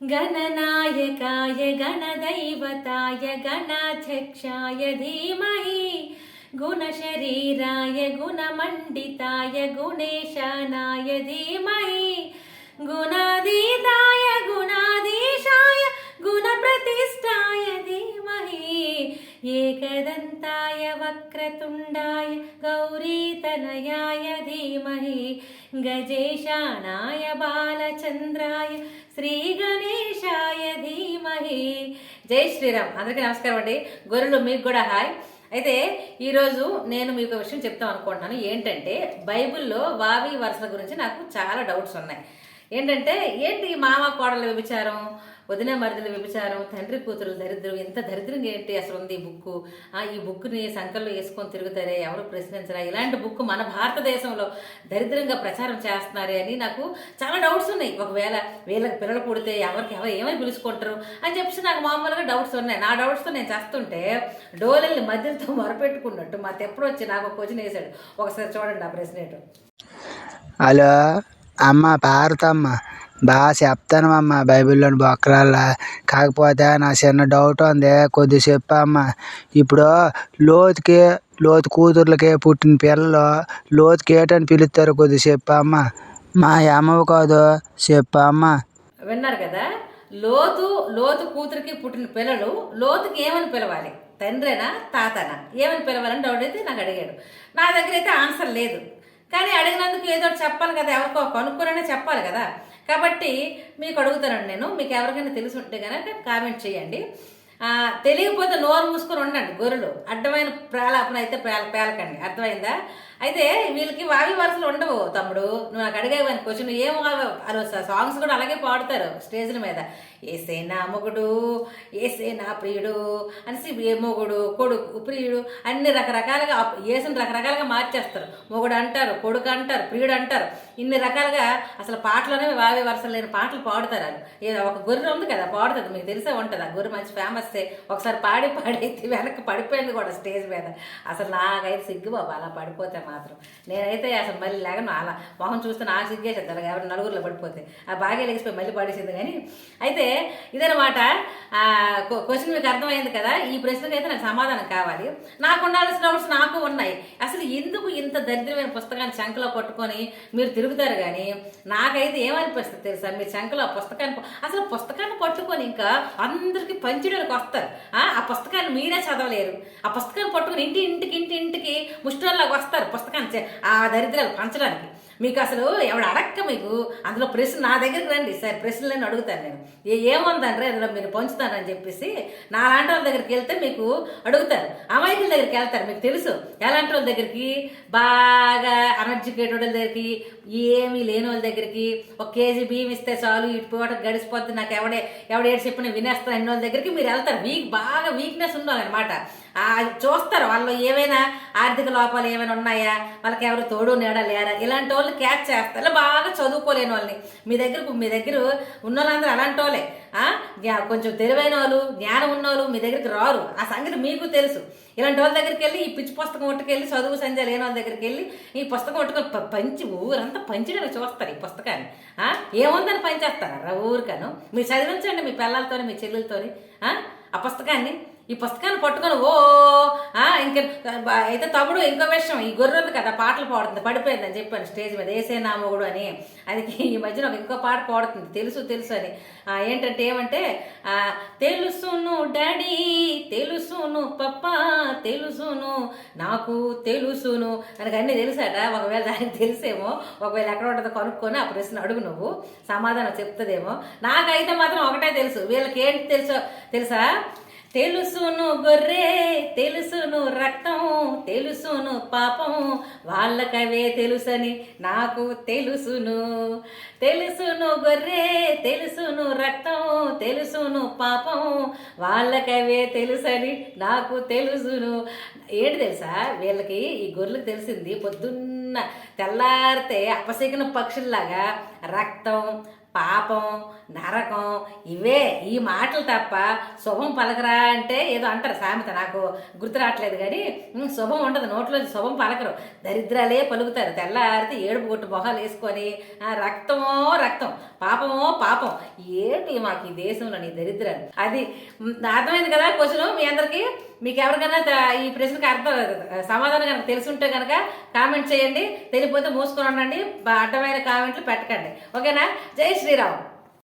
गणनायकाय गणदैवताय गणाध्यक्षाय धीमहि गुणशरीराय गुणमण्डिताय गुणेशानाय धीमहि गुणादीताय गुणाधीशाय गुणप्रतिष्ठाय धीमहि एकदन्ताय वक्रतुण्डाय गौरीतनयाय धीमहि गजेशानाय बालचन्द्राय श्रीगणे జై శ్రీరామ్. అందరికీ నమస్కారం అండి. గొర్రెలు మీకు కూడా హాయ్. అయితే ఈరోజు నేను మీకు ఒక విషయం చెప్తాం అనుకుంటున్నాను. ఏంటంటే బైబిల్లో వావి వరుసల గురించి నాకు చాలా డౌట్స్ ఉన్నాయి. ఏంటంటే ఏంటి మామ కోడల వ్యభిచారం? వదిన మరిదిల విభచారం తండ్రి కూతురు దరిద్రం ఎంత దరిద్రం ఏంటి అసలు ఉంది ఈ బుక్ ఈ బుక్ని సంకల్లో వేసుకొని తిరుగుతారే ఎవరు ప్రశ్నించరా? ఇలాంటి బుక్ మన భారతదేశంలో దరిద్రంగా ప్రచారం చేస్తున్నారే అని నాకు చాలా డౌట్స్ ఉన్నాయి. ఒకవేళ వీళ్ళకి పిల్లలు పుడితే ఎవరికి ఎవరు ఏమని పిలుచుకుంటారు అని చెప్పేసి నాకు మామూలుగా డౌట్స్ ఉన్నాయి. నా డౌట్స్తో నేను చేస్తుంటే డోలల్ని మధ్యలతో మొరపెట్టుకున్నట్టు మా తెప్పుడు వచ్చి నాకు ఒక క్వశ్చన్ వేశాడు ఒకసారి చూడండి ఆ ప్రశ్న హలో అమ్మ భారతమ్మ బాగా చెప్తాను అమ్మ బైబిల్లోని బొక్కరాల కాకపోతే నా చిన్న డౌట్ ఉంది కొద్ది చెప్పమ్మ ఇప్పుడు లోతుకి లోతు కూతుర్లకి పుట్టిన పిల్లలు లోతుకి ఏటని పిలుస్తారు కొద్ది చెప్పమ్మ మా అమ్మవు కాదు చెప్పమ్మ విన్నారు కదా? లోతు లోతు కూతురికి పుట్టిన పిల్లలు లోతుకి ఏమని పిలవాలి? తండ్రేనా తాతనా? ఏమని పిలవాలని డౌట్ అయితే నాకు అడిగాడు. నా దగ్గర అయితే ఆన్సర్ లేదు. కానీ అడిగినందుకు ఏదో చెప్పాలి కదా ఎవరికో కనుక్కోననే చెప్పాలి కదా. కాబట్టి మీకు అడుగుతానండి నేను. మీకు ఎవరికైనా తెలిసి ఉంటే కనుక కామెంట్ చేయండి. తెలియకపోతే నోరు మూసుకొని ఉండండి గొర్రెలు. అడ్డమైన ప్రాలాపన అయితే పేల పేలకండి. అర్థమైందా? అయితే వీళ్ళకి వావి వరుసలు ఉండవు తమ్ముడు. నువ్వు నాకు అడిగేవని క్వశ్చన్ ఏం అలా సాంగ్స్ కూడా అలాగే పాడుతారు స్టేజ్ల మీద. ఏసే నా మొగుడు ఏసే నా ప్రియుడు అనేసి ఏ మొగుడు కొడుకు ప్రియుడు అన్ని రకరకాలుగా ఏసుని రకరకాలుగా మార్చేస్తారు. మొగుడు అంటారు కొడుకు అంటారు ప్రియుడు అంటారు ఇన్ని రకాలుగా అసలు పాటలోనే వావి వరుసలు లేని పాటలు పాడుతారు వాళ్ళు. ఒక గొర్రె ఉంది కదా పాడుతుంది. మీకు తెలిసే ఉంటుంది. ఆ గొర్రె మంచి ఫేమస్ ఒకసారి పాడి పాడైతే వెనక్కి పడిపోయింది కూడా స్టేజ్ మీద. అసలు నాకైతే సిగ్గు బాబు అలా పడిపోతాం మాత్రం. నేనైతే అసలు మళ్ళీ లేకను అలా మొహం చూస్తే నా సిగ్గేసేది అలాగే ఎవరు నలుగురిలో పడిపోతే. ఆ బాగా లేచిపోయి మళ్ళీ పడేసింది కానీ. అయితే ఇదనమాట క్వశ్చన్ మీకు అర్థమైంది కదా? ఈ ప్రశ్నకి అయితే నాకు సమాధానం కావాలి. నాకు ఉండాల్సిన డౌట్స్ నాకు ఉన్న దరిద్రమైన పుస్తకాన్ని చంకలో పట్టుకొని మీరు తిరుగుతారు కానీ నాకైతే ఏమనిపిస్తుంది తెలుసా? మీరు చంకలో ఆ పుస్తకాన్ని అసలు పుస్తకాన్ని పట్టుకొని ఇంకా అందరికీ పంచడానికి వస్తారు. ఆ పుస్తకాన్ని మీరే చదవలేరు. ఆ పుస్తకాన్ని పట్టుకొని ఇంటి ఇంటికి ఇంటి ఇంటికి ముష్టిలాగా వస్తారు పుస్తకాన్ని చే- ఆ దరిద్రాలు పంచడానికి. మీకు అసలు ఎవడు అడక్క మీకు? అందులో ప్రశ్న నా దగ్గరికి రండి. సార్ ప్రశ్నలను అడుగుతాను నేను. ఏ ఏముందంటే అందులో మీరు పంచుతానని చెప్పేసి నా లాంటి వాళ్ళ దగ్గరికి వెళ్తే మీకు అడుగుతారు. అమాయకుల దగ్గరికి వెళ్తారు మీకు తెలుసు. ఎలాంటి వాళ్ళ దగ్గరికి? బాగా అన్ఎడ్యుకేటెడ్ వాళ్ళ దగ్గరికి ఏమీ లేని వాళ్ళ దగ్గరికి. ఒక కేజీ బియ్యం ఇస్తే చాలు ఇటు పూట గడిచిపోద్ది. నాకు ఎవడే ఎవడేడు చెప్పిన వినేస్తాను అన్న వాళ్ళ దగ్గరికి మీరు వెళ్తారు. వీక్ బాగా వీక్నెస్ ఉండాలన్నమాట. చూస్తారు వాళ్ళు ఏమైనా ఆర్థిక లోపాలు ఏమైనా ఉన్నాయా? వాళ్ళకి ఎవరు తోడు నేడా లేరా? ఇలాంటి వాళ్ళు క్యాచ్ చేస్తారు బాగా చదువుకోలేని వాళ్ళని. మీ దగ్గర మీ దగ్గర ఉన్న వాళ్ళందరూ అలాంటి వాళ్ళే కొంచెం తెలివైన వాళ్ళు జ్ఞానం ఉన్నవాళ్ళు మీ దగ్గరికి రారు. ఆ సంగతి మీకు తెలుసు. ఇలాంటి వాళ్ళ దగ్గరికి వెళ్ళి ఈ పిచ్చి పుస్తకం ఒట్టుకెళ్ళి చదువు సంధ్య లేని వాళ్ళ దగ్గరికి వెళ్ళి ఈ పుస్తకం ఒట్టుకొని పంచి ఊరంతా పంచడానికి చూస్తారు ఈ పుస్తకాన్ని. ఆ, ఏముందని పంచేస్తారా? ఊరికను. మీరు చదివించండి మీ పిల్లలతోని మీ చెల్లెలతోని. ఆ, ఆ పుస్తకాన్ని ఈ పుస్తకాన్ని పట్టుకొని ఓ ఇంకా అయితే తమ్ముడు ఇంకో విషయం ఈ గొర్రె కదా పాటలు పాడుతుంది పడిపోయిందని చెప్పాను స్టేజ్ మీద ఏసే నామగుడు అని. అది ఈ మధ్యన ఒక ఇంకో పాట పాడుతుంది తెలుసు తెలుసు అని. ఏంటంటే ఏమంటే తెలుసును డాడీ తెలుసును పప్ప తెలుసును నాకు తెలుసును నాకు అన్నీ తెలుసాట. ఒకవేళ దానికి తెలుసేమో ఒకవేళ ఎక్కడ ఉంటుందో కనుక్కొని ఆ ప్రశ్న అడుగు నువ్వు సమాధానం చెప్తుందేమో. నాకైతే మాత్రం ఒకటే తెలుసు. వీళ్ళకి ఏంటి తెలుసో తెలుసా? తెలుసును గొర్రె తెలుసును రక్తం తెలుసును పాపం. వాళ్ళకవే తెలుసని నాకు తెలుసును. తెలుసును గొర్రె తెలుసును రక్తం తెలుసును పాపం. వాళ్ళకవే తెలుసని నాకు తెలుసును. ఏంటి తెలుసా? వీళ్ళకి ఈ గొర్రెలకు తెలిసింది పొద్దున్న తెల్లారితే అపశకున పక్షుల్లాగా రక్తం పాపం నరకం ఇవే ఈ మాటలు తప్ప శుభం పలకరా అంటే ఏదో అంటారు సామెత. నాకు గుర్తు రావట్లేదు కానీ శుభం ఉండదు నోట్లో శుభం పలకరు. దరిద్రాలే పలుకుతారు. తెల్లారితే ఏడుపు కొట్టు మొహాలు వేసుకొని రక్తమో రక్తం పాపమో పాపం. ఏంటి మాకు ఈ దేశంలో నీ దరిద్రాలు అది అర్థమైంది కదా క్వశ్చన్ మీ అందరికీ? మీకు ఎవరికైనా ఈ ప్రశ్నకి అర్థం సమాధానం కనుక తెలిసి ఉంటే కనుక కామెంట్ చేయండి. తెలియపోతే మూసుకొని ఉండండి. అడ్డమైన కామెంట్లు పెట్టకండి. ఓకేనా? జై శ్రీరామ్.